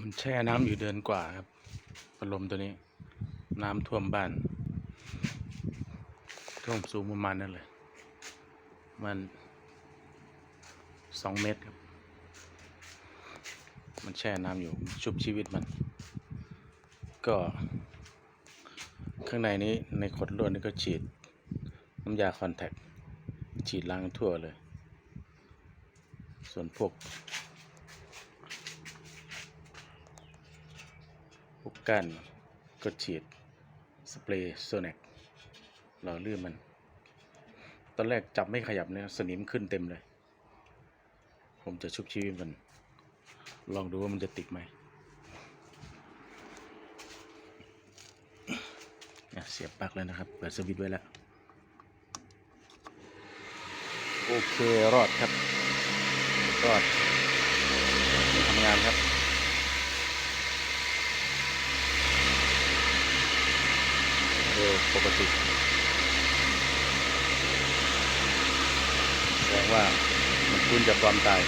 มันแช่น้ำอยู่เดือนกว่าครับพัดลมตัวนี้ น้ำท่วมบ้านท่วมสูงประมาณนั้นเลยมันสองเมตรครับ มันแช่น้ำอยู่ชุบชีวิตมัน ก็ ข้างในนี้ในขดลวดนี่ก็ฉีดน้ำยาคอนแทคฉีดล้างทั่วเลย ส่วนพวก พวกก้านก็ฉีดสเปรย์โซเนกหล่อลื่นมัน ตอนแรกจับไม่ขยับเนี่ยสนิมขึ้นเต็มเลย ผมจะชุบชีวิตมัน ลองดูว่ามันจะติดไหมเสียบปลั๊กแล้วนะครับ เปิดสวิตช์ไว้แล้ว โอเค รอดครับ รอดทำงานครับ ร็ปกติ แสดงว่ามันคุ้นจากความตาย